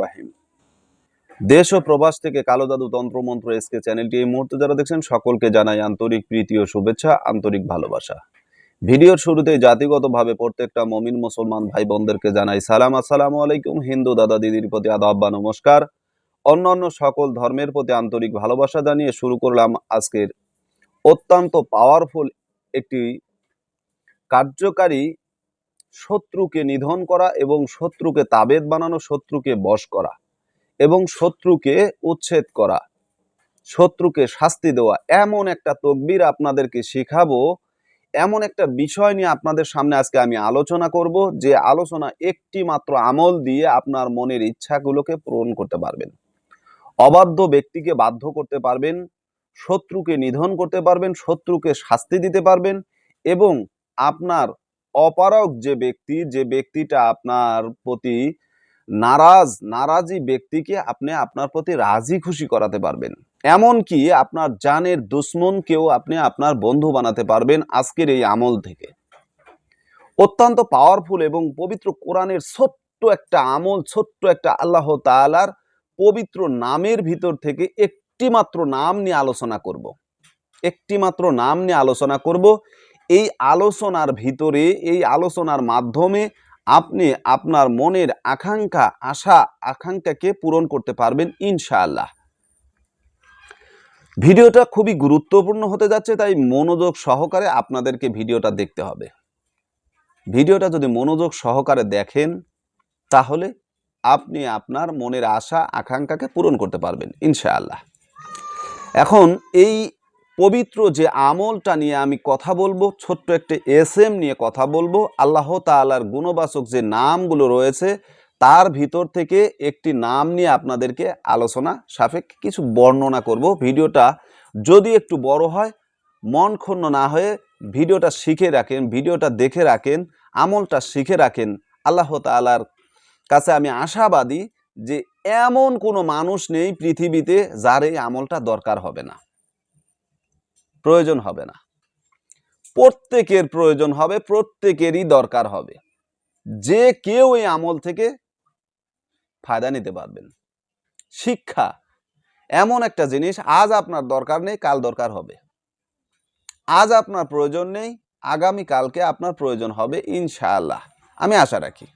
রাহিম। দেশ ও প্রবাস থেকে কালো দাদু তন্ত্রমন্ত্র এসকে চ্যানেলটি এই মুহূর্তে যারা দেখছেন, সকলকে জানাই আন্তরিক প্রীতি ও শুভেচ্ছা, আন্তরিক ভালোবাসা। ভিডিওর শুরুতে জাতিগতভাবে প্রত্যেকটা মমিন মুসলমান ভাই বোনদেরকে জানাই সালাম। আসসালামু আলাইকুম, হিন্দু দাদা দিদির প্রতি আদাব বা নমস্কার। অন্যান্য সকল ধর্মের প্রতি আন্তরিক ভালোবাসা জানিয়ে শুরু করলাম আজকের অত্যন্ত পাওয়ারফুল একটি কার্যকারী শত্রুকে নিধন করা এবং শত্রুকে তাবেদ বানানো, শত্রুকে বশ করা এবং শত্রুকে উচ্ছেদ করা, শত্রুকে শাস্তি দেওয়া। এমন একটা তকবির আপনাদেরকে শেখাবো, এমন একটা বিষয় নিয়ে আপনাদের সামনে আজকে আমি আলোচনা করব, যে আলোচনা একটি মাত্র আমল দিয়ে আপনার মনের ইচ্ছাগুলোকে পূরণ করতে পারবেন। অবাধ্য ব্যক্তিকে বাধ্য করতে পারবেন, শত্রুকে নিধন করতে পারবেন, শত্রুকে শাস্তি দিতে পারবেন এবং আপনার অপারক যে ব্যক্তি, যে ব্যক্তিটা আপনার প্রতি নারাজ, নারাজি ব্যক্তিকে আপনি আপনার প্রতি রাজি, খুশি করাতে পারবেন। এমনকি আপনার জানের দুশ্মনকেও আপনি আপনার বন্ধু বানাতে পারবেন আজকের এই আমল থেকে। অত্যন্ত পাওয়ারফুল এবং পবিত্র কোরআনের ছোট্ট একটা আমল, ছোট্ট একটা আল্লাহ তালার পবিত্র নামের ভিতর থেকে একটি মাত্র নাম নিয়ে আলোচনা করব। একটি মাত্র নাম নিয়ে আলোচনা করব। এই আলোচনার ভিতরে, এই আলোচনার মাধ্যমে আপনি আপনার মনের আকাঙ্ক্ষা, আশা, আকাঙ্ক্ষাকে পূরণ করতে পারবেন ইনশাআল্লাহ। ভিডিওটা খুবই গুরুত্বপূর্ণ হতে যাচ্ছে, তাই মনোযোগ সহকারে আপনাদেরকে ভিডিওটা দেখতে হবে। ভিডিওটা যদি মনোযোগ সহকারে দেখেন, তাহলে আপনি আপনার মনের আশা, আকাঙ্ক্ষাকে পূরণ করতে পারবেন ইনশাআল্লাহ। এখন এই পবিত্র যে আমলটা নিয়ে আমি কথা বলব, ছোট্ট একটা এস নিয়ে কথা বলব, আল্লাহ তাআলার গুণবাচক যে নামগুলো রয়েছে, তার ভিতর থেকে একটি নাম নিয়ে আপনাদেরকে আলোচনা সাপেক্ষে কিছু বর্ণনা করব। ভিডিওটা যদি একটু বড় হয়, মন ক্ষুণ্ণ না হয়ে ভিডিওটা শিখে রাখেন, ভিডিওটা দেখে রাখেন, আমলটা শিখে রাখেন, আল্লাহ তাআলার কাছে আমি আশাবাদী যে এমন কোনো মানুষ নেই পৃথিবীতে যার এই আমলটা দরকার হবে না। প্রয়োজন হবে না। প্রত্যেকের প্রয়োজন হবে, প্রত্যেকেরই দরকার হবে। যে কেউ এই আমল থেকে ফায়দা নিতে পারবেন। শিক্ষা এমন একটা জিনিস, আজ আপনার দরকার নেই, কাল দরকার হবে। আজ আপনার প্রয়োজন নেই, আগামী কালকে আপনার প্রয়োজন হবে, ইনশাআল্লাহ। আমি আশা রাখি।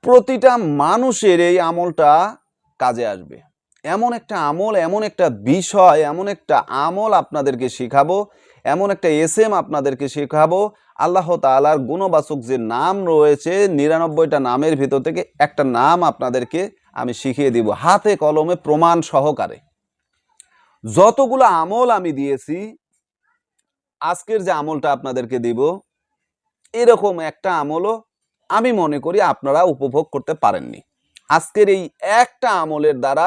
প্রতিটা মানুষের এই আমলটা কাজে আসবে। এমন একটা আমল, এমন একটা বিষয়, এমন একটা আমল আপনাদেরকে শেখাবো, এমন একটা এস এম আপনাদেরকে শেখাবো। আল্লাহ তালার গুণবাচক যে নাম রয়েছে, নিরানব্বইটা নামের ভিতর থেকে একটা নাম আপনাদেরকে আমি শিখিয়ে দিব, হাতে কলমে প্রমাণ সহকারে। যতগুলো আমল আমি দিয়েছি, আজকের যে আমলটা আপনাদেরকে দিব, এরকম একটা আমলও আমি মনে করি আপনারা উপভোগ করতে পারেননি। আজকের এই একটা আমলের দ্বারা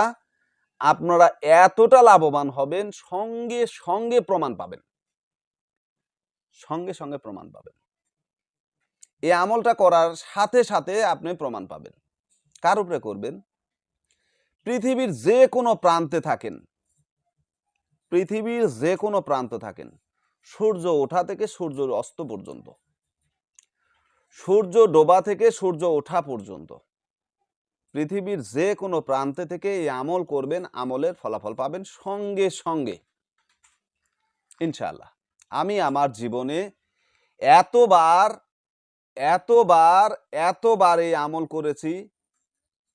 আপনারা এতটা লাভবান হবেন, সঙ্গে সঙ্গে প্রমাণ পাবেন। সঙ্গে সঙ্গে প্রমাণ পাবেন। এই আমলটা করার সাথে সাথে আপনি প্রমাণ পাবেন। কার উপরে করবেন? পৃথিবীর যে কোনো প্রান্তে থাকেন। পৃথিবীর যে কোনো প্রান্ত থাকেন। সূর্য ওঠা থেকে সূর্য অস্ত পর্যন্ত। সূর্য ডোবা থেকে সূর্য ওঠা পর্যন্ত। পৃথিবীর যে কোনো প্রান্তে থেকে এই আমল করবেন, আমলের ফলাফল পাবেন সঙ্গে সঙ্গে। ইনশাল্লাহ আমি আমার জীবনে এতবার এতবার এতবার এই আমল করেছি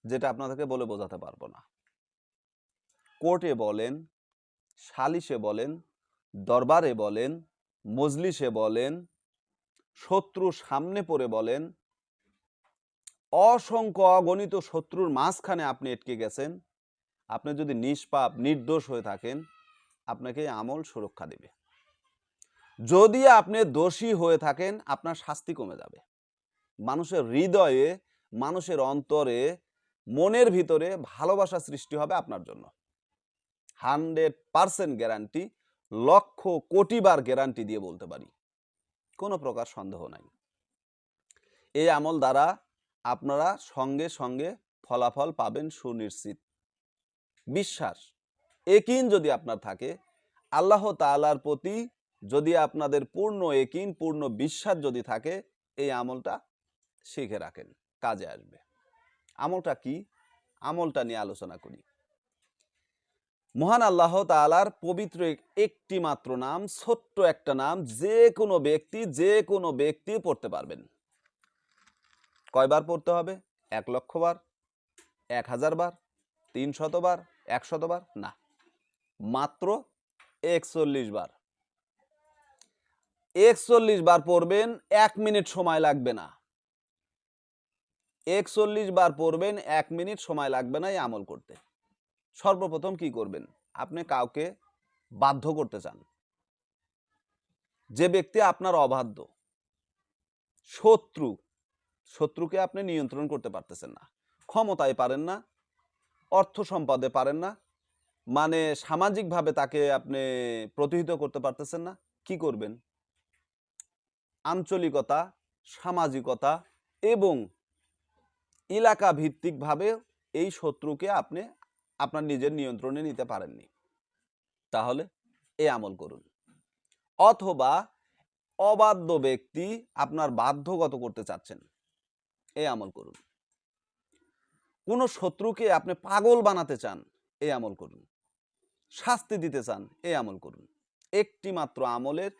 যেটা আপনাদেরকে বলে বোঝাতে পারব না। কোর্টে বলেন, সালিশে বলেন, দরবারে বলেন, মজলিসে বলেন শত্রু সামনে পড়ে বলেন অসংখ্য অগণিত শত্রুর মাঝখানে আপনি আটকে গেছেন। আপনি যদি নিষ্পাপ, নির্দোষ হয়ে থাকেন, আপনাকে আমল সুরক্ষা দেবে। যদি আপনি দোষী হয়ে থাকেন, আপনার শাস্তি কমে যাবে। মানুষের হৃদয়ে, মানুষের অন্তরে, মনের ভিতরে ভালোবাসা সৃষ্টি হবে আপনার জন্য। হান্ড্রেড পারসেন্ট গ্যারান্টি, লক্ষ কোটিবার গ্যারান্টি দিয়ে বলতে পারি। কোনো প্রকার সন্দেহ নাই। এই আমল দ্বারা আপনারা সঙ্গে সঙ্গে ফলাফল পাবেন সুনিশ্চিত। বিশ্বাস একিন যদি আপনার থাকে, আল্লাহ তালার প্রতি যদি আপনাদের পূর্ণ একিন পূর্ণ বিশ্বাস যদি থাকে, এই আমলটা শিখে রাখেন, কাজে আসবে। আমলটা কি? আমলটা নিয়ে আলোচনা করি। মহান আল্লাহ তালার পবিত্র একটি মাত্র নাম, ছোট্ট একটা নাম যে কোনো ব্যক্তি, যে কোনো ব্যক্তি পড়তে পারবেন। কয়বার পড়তে হবে? এক লক্ষ বার? এক হাজার বার? তিন শতবার এক শতবার না। মাত্র একচল্লিশ বার। একচল্লিশ বার পড়বেন, এক মিনিট সময় লাগবে না। একচল্লিশ বার পড়বেন, এক মিনিট সময় লাগবে না এই আমল করতে। সর্বপ্রথম কি করবেন? আপনি কাউকে বাধ্য করতে চান। যে ব্যক্তি আপনার অবাধ্য, শত্রু শত্রুকে আপনি নিয়ন্ত্রণ করতে পারতেছেন না। ক্ষমতায় পারেন না, অর্থ সম্পদে পারেন না মানে সামাজিকভাবে তাকে আপনি প্রতিহিত করতে পারতেছেন না, কি করবেন? আঞ্চলিকতা, সামাজিকতা এবং এলাকা ভিত্তিকভাবে এই শত্রুকে আপনি আপনার নিজের নিয়ন্ত্রণে নিতে পারেননি। তাহলে এ আমল করুন। অথবা অবাধ্য ব্যক্তি আপনার বাধ্যগত করতে চাচ্ছেন। এই আমল করুন। কোনো শত্রুকে আপনি পাগল বানাতে চান এই আমল করুন। শাস্তি দিতে চান এই আমল করুন। একটি মাত্র আমলের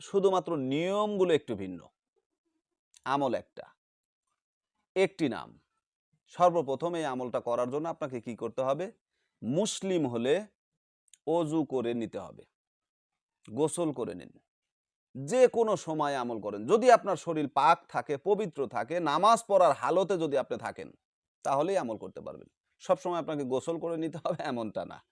শুধুমাত্র নিয়মগুলো একটু ভিন্ন। আমল একটা। একটি নাম। সর্বপ্রথম এই আমলটা করার জন্য আপনাকে কি করতে হবে? মুসলিম হলে অজু করে নিতে হবে। গোসল করে নিন। যে কোনো সময় আমল করেন। যদি আপনার শরীর পাক থাকে, পবিত্র থাকে, নামাজ পড়ার হালতে যদি আপনি থাকেন, তাহলেই আমল করতে পারবেন। সব সময় আপনাকে গোসল করে নিতে হবে এমনটা না।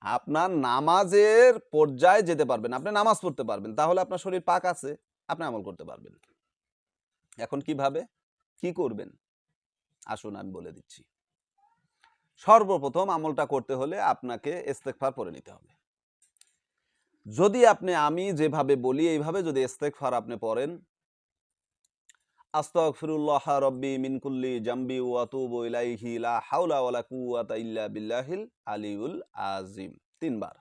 আপনার নামাজের পর্যায়ে যেতে পারবেন, আপনি নামাজ পড়তে পারবেন, তাহলে আপনার শরীর পাক আছে, আপনি আমল করতে পারবেন। এখন কীভাবে? কি করবেন? আসুন আমি বলে দিচ্ছি। সর্বপ্রথম আমলটা করতে হলে আপনাকে ইস্তেকফার পড়ে নিতে হবে। যদি আপনি, আমি যেভাবে বলি, এইভাবে যদি ইস্তেকফার আপনি পড়েন, আস্তাগফিরুল্লাহ রব্বি মিন কুল্লি জামবি ওয়া আতুবু ইলাইহি, লা হাওলা ওয়ালা কুওয়াতা ইল্লা বিল্লাহিল আলিউল আযীম। তিনবার।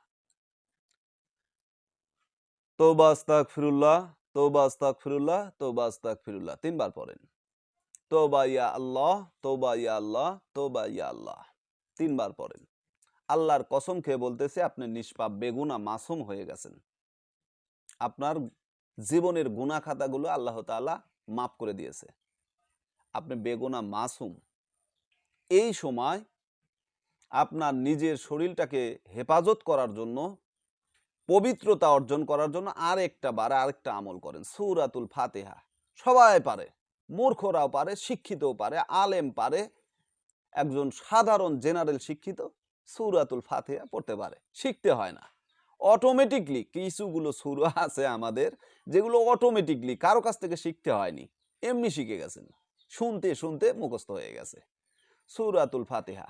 তওবা, আস্তাগফিরুল্লাহ তওবা আস্তাগফিরুল্লাহ তওবা, আস্তাগফিরুল্লাহ। তিনবার পড়েন। তওবা ইয়া আল্লাহ, তওবা ইয়া আল্লাহ, তওবা ইয়া আল্লাহ। তিনবার পড়েন। আল্লাহর কসম খেয়ে বলতেছে, আপনি নিষ্পাপ বেগুনা মাসুম হয়ে গেছেন। আপনার জীবনের গুনাহ খাতাগুলো আল্লাহ তাআলা মাফ করে দিয়েছে। আপনি বেগুনা মাসুম। এই সময় আপনার নিজের শরীরটাকে হেফাজত করার জন্য, পবিত্রতা অর্জন করার জন্য আর একটা বার আরেকটা আমল করেন। সূরাতুল ফাতেহা। সবাই পারে, মূর্খরাও পারে, শিক্ষিতও পারে, আলেম পারে। একজন সাধারণ জেনারেল শিক্ষিত সূরাতুল ফাতেহা পড়তে পারে, শিখতে হয় না। অটোমেটিকলি কিছুগুলো সুরা আছে আমাদের যেগুলো অটোমেটিকলি কারও কাছ থেকে শিখতে হয়নি, এমনি শিখে গেছেন, শুনতে শুনতে মুখস্থ হয়ে গেছে। সূরাতুল ফাতেহা,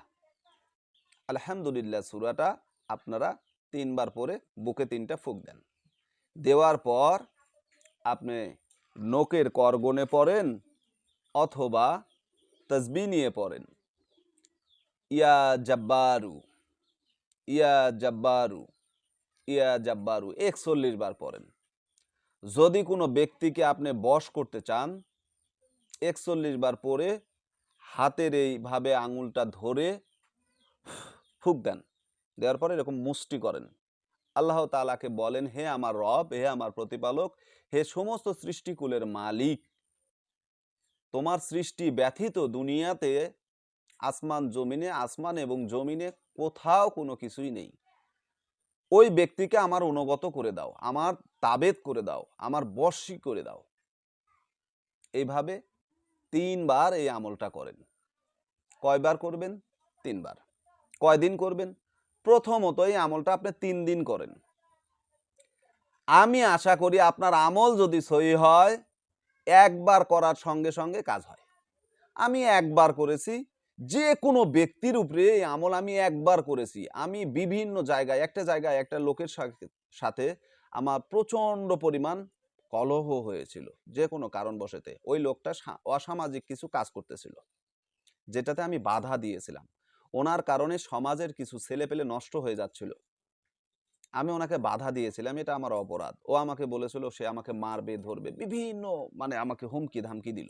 আলহামদুলিল্লাহ সূরাটা আপনারা তিনবার পরে বুকে তিনটা ফুক দেন। দেওয়ার পর আপনি নোকের করগনে পড়েন অথবা তসবি নিয়ে পড়েন। ইয়া জব্বারু ইয়া জব্বারু ইয়া জব্বারু, একচল্লিশ বার পড়েন। যদি কোনো ব্যক্তিকে আপনি বশ করতে চান, একচল্লিশ বার পরে হাতের এইভাবে আঙুলটা ধরে ফুক দেন। দেওয়ার পরে এরকম মুষ্টি করেন। আল্লাহ তালাকে বলেন, হে আমার রব, হে আমার প্রতিপালক, হে সমস্ত সৃষ্টিকুলের মালিক, তোমার সৃষ্টি ব্যথিত দুনিয়াতে আসমান জমিনে, আসমান এবং জমিনে কোথাও কোনো কিছুই নেই। ওই ব্যক্তিকে আমার অনুগত করে দাও, আমার তাবেদ করে দাও, আমার বশী করে দাও। এইভাবে তিনবার এই আমলটা করেন। কয়বার করবেন? তিনবার। কয়দিন করবেন? প্রথমত এই আমলটা আপনি তিন দিন করেন। আমি আশা করি আপনার আমল যদি সহি হয়, একবার করার সঙ্গে সঙ্গে কাজ হয়। আমি একবার করেছি যে কোনো ব্যক্তির উপরে এই আমল আমি একবার করেছি। আমি বিভিন্ন জায়গায়, একটা জায়গায় একটা লোকের সাথে আমার প্রচণ্ড পরিমাণ কলহ হয়েছিল যে কোনো কারণবশতে। ওই লোকটা অসামাজিক কিছু কাজ করতেছিল, যেটাতে আমি বাধা দিয়েছিলাম। ওনার কারণে সমাজের কিছু ছেলে পেলে নষ্ট হয়ে যাচ্ছিল। আমি ওনাকে বাধা দিয়েছিলাম, এটা আমার অপরাধ। ও আমাকে বলেছিল, সে আমাকে মারবে, ধরবে, বিভিন্ন মানে আমাকে হুমকি ধামকি দিল।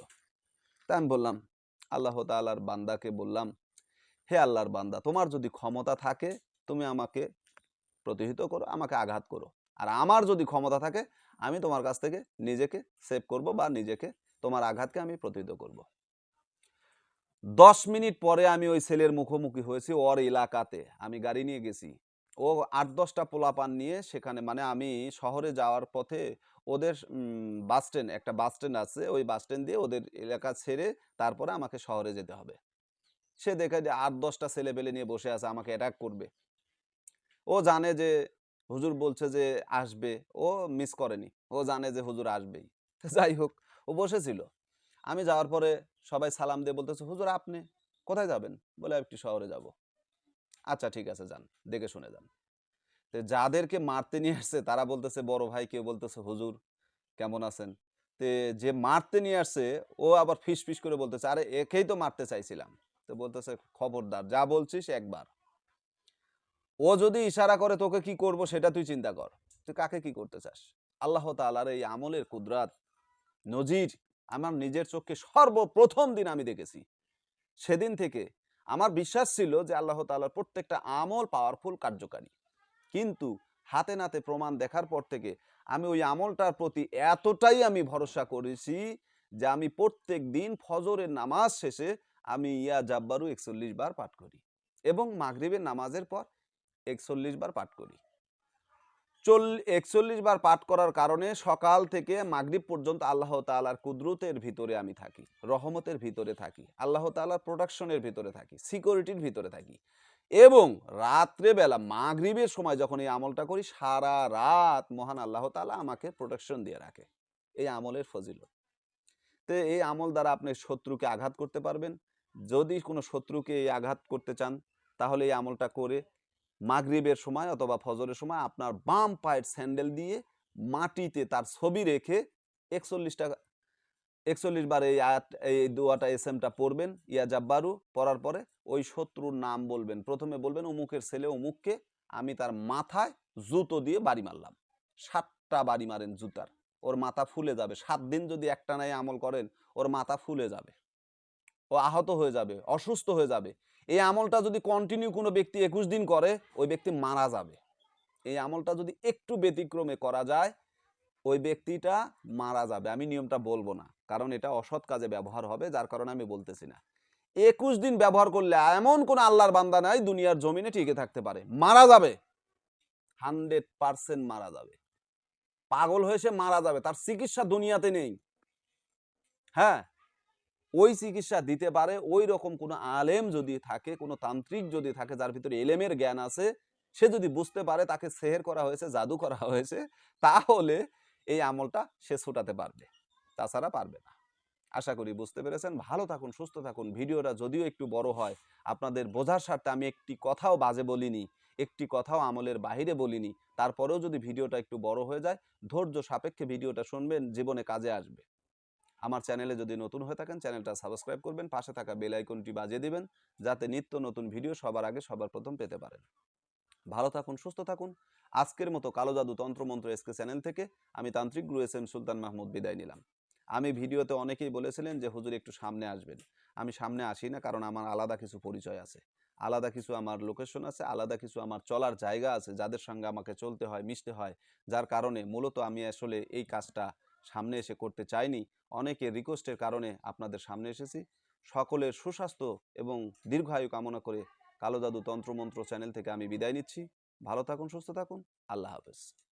তা আমি বললাম আল্লাহ তাআলার বান্দাকে বললাম, হে আল্লাহর বান্দা, তোমার যদি ক্ষমতা থাকে, তুমি আমাকে প্রতিহিত করো, আমাকে আঘাত করো। আর আমার যদি ক্ষমতা থাকে, আমি তোমার কাছ থেকে নিজেকে সেভ করব বা নিজেকে তোমার আঘাতকে আমি প্রতিহিত করব। দশ মিনিট পরে আমি ওই ছেলের মুখোমুখি হয়েছি ওর এলাকাতে। আমি গাড়ি নিয়ে গেছি। ও আট দশটা পোলাপান নিয়ে সেখানে মানে আমি শহরে যাওয়ার পথে ওদের বাস স্ট্যান্ড, একটা বাস স্ট্যান্ড আছে, ওই বাস স্ট্যান্ড দিয়ে ওদের এলাকা ছেড়ে তারপরে আমাকে শহরে যেতে হবে। সে দেখে যে আট দশটা ছেলে পেলে নিয়ে বসে আছে, আমাকে অ্যাটাক করবে। ও জানে যে হুজুর বলছে যে আসবে, ও মিস করেনি, ও জানে যে হুজুর আসবেই। যাই হোক, ও বসেছিল। আমি যাওয়ার পরে সবাই সালাম দিয়ে বলতেছে, হুজুর, আপনি কোথায় যাবেন? বলে একটি শহরে যাব। আচ্ছা ঠিক আছে, যান, দেখে শুনে যান। তো যাদেরকে মারতে নিয়ে আসছে, তারা বলতেছে, বড় ভাই, কেউ বলতেছে, হুজুর, কেমন আছেন? তে যে মারতে নিয়ে আসছে, ও আবার ফিস ফিস করে বলতেছে, আরে, একেই তো মারতে চাইছিলাম। তো বলতেছে, খবরদার, যা বলছিস একবার। ও যদি ইশারা করে, তোকে কি করব, সেটা তুই চিন্তা কর। তুই কাকে কি করতে চাস? আল্লাহ তাআলার এই আমলের কুদরাত, নজির, আমার নিজের চোখে সর্বপ্রথম দিন আমি দেখেছি। সেদিন থেকে আমার বিশ্বাস ছিল যে আল্লাহ তাআলার প্রত্যেকটা আমল পাওয়ারফুল কার্যকারী। কিন্তু হাতে নাতে প্রমাণ দেখার পর থেকে আমি ওই আমলটার প্রতি এতটাই আমি ভরসা করেছি যে আমি প্রত্যেক দিন ফজরের নামাজ শেষে আমি ইয়া জাব্বারু একচল্লিশ বার পাঠ করি এবং মাগরীবের নামাজের পর একচল্লিশ বার পাঠ করি। একচল্লিশ বার পাঠ করার কারণে সকাল থেকে মাগরিব পর্যন্ত আল্লাহ তাআলার কুদরতের ভিতরে আমি থাকি, রহমতের ভিতরে থাকি, আল্লাহ তাআলার প্রোডাকশনের ভিতরে থাকি সিকিউরিটির ভিতরে থাকি এবং রাত্রেবেলা মাগরিবের সময় যখন এই আমলটা করি, সারা রাত মহান আল্লাহ তাআলা আমাকে প্রোটেকশন দিয়ে রাখে, এই আমলের ফজিলত। তো এই আমল দ্বারা আপনি শত্রুকে আঘাত করতে পারবেন, যদি কোনো শত্রুকে এই আঘাত করতে চান, তাহলে এই আমলটা করে মাগরিবের সময় অথবা ফজরের সময় আপনার বাম পায়ের স্যান্ডেল দিয়ে মাটিতে তার ছবি রেখে একচল্লিশটা একচল্লিশ বার এই আয়াত, এই দোয়াটা এস এমটা পড়বেন, ইয়া জাব্বারু, পড়ার পরে ওই শত্রুর নাম বলবেন। প্রথমে বলবেন, অমুকের ছেলে অমুককে আমি তার মাথায় জুতো দিয়ে বাড়ি মারলাম। সাতটা বাড়ি মারেন জুতার। ওর মাথা ফুলে যাবে। সাত দিন যদি একটা নাই আমল করেন, ওর মাথা ফুলে যাবে। ও আহত হয়ে যাবে, অসুস্থ হয়ে যাবে। এই আমলটা যদি কন্টিনিউ কোনো ব্যক্তি একুশ দিন করে, ওই ব্যক্তি মারা যাবে। এই আমলটা যদি একটু ব্যতিক্রমে করা যায়, ওই ব্যক্তিটা মারা যাবে। আমি নিয়মটা বলব না, কারণ এটা অসৎ কাজে ব্যবহার হবে, যার কারণে আমি বলতেছি না। একুশ দিন ব্যবহার করলে এমন কোন আল্লাহর বান্দা নাই, দুনিয়ার জমিনে টিকে থাকতে পারে। মারা যাবে। হান্ড্রেড পার্সেন্ট মারা যাবে। পাগল হয়ে সে মারা যাবে, তার চিকিৎসা দুনিয়াতে নেই। হ্যাঁ? ওই চিকিৎসা দিতে পারে ওই রকম কোনো আলেম যদি থাকে, কোনো তান্ত্রিক যদি থাকে যার ভিতরে এলেমের জ্ঞান আছে, সে যদি বুঝতে পারে তাকে সেহের করা হয়েছে, জাদু করা হয়েছে, তাহলে এই আমলটা সে ছোটাতে পারবে, তাছাড়া পারবে না। আশা করি বুঝতে পেরেছেন। ভালো থাকুন, সুস্থ থাকুন। ভিডিওটা যদিও একটু বড় হয়, আপনাদের বোঝার স্বার্থে আমি একটি কথাও বাজে বলিনি, একটি কথাও আমলের বাহিরে বলিনি, তারপরেও যদি ভিডিওটা একটু বড় হয়ে যায়, ধৈর্য সাপেক্ষে ভিডিওটা শুনবেন, জীবনে কাজে আসবে। আমার চ্যানেলে যদি নতুন হয়ে থাকেন, চ্যানেলটা সাবস্ক্রাইব করবেন, পাশে থাকা বেল আইকনটি বাজিয়ে দিবেন, যাতে নিত্য নতুন ভিডিও সবার আগে সবার প্রথম পেতে পারেন। ভালো থাকুন, সুস্থ থাকুন। আজকের মতো কালো জাদু তন্ত্রমন্ত্র এসকে চ্যানেল থেকে আমি তান্ত্রিক গুরু এস এম সুলতান মাহমুদ বিদায় নিলাম। আমি ভিডিওতে অনেকেই বলেছিলেন যে, হুজুর, একটু সামনে আসবেন। আমি সামনে আসি না, কারণ আমার আলাদা কিছু পরিচয় আছে। আলাদা কিছু আমার লোকেশন আছে, আলাদা কিছু আমার চলার জায়গা আছে, যাদের সঙ্গে আমাকে চলতে হয়, মিশতে হয়। যার কারণে মূলত আমি আসলে এই কাজটা সামনে এসে করতে চাইনি। অনেকের রিকোয়েস্টের কারণে আপনাদের সামনে এসেছি। সকলের সুস্বাস্থ্য এবং দীর্ঘায়ু কামনা করে কালো জাদু তন্ত্রমন্ত্র চ্যানেল থেকে আমি বিদায় নিচ্ছি। ভালো থাকুন, সুস্থ থাকুন। আল্লাহ হাফেজ।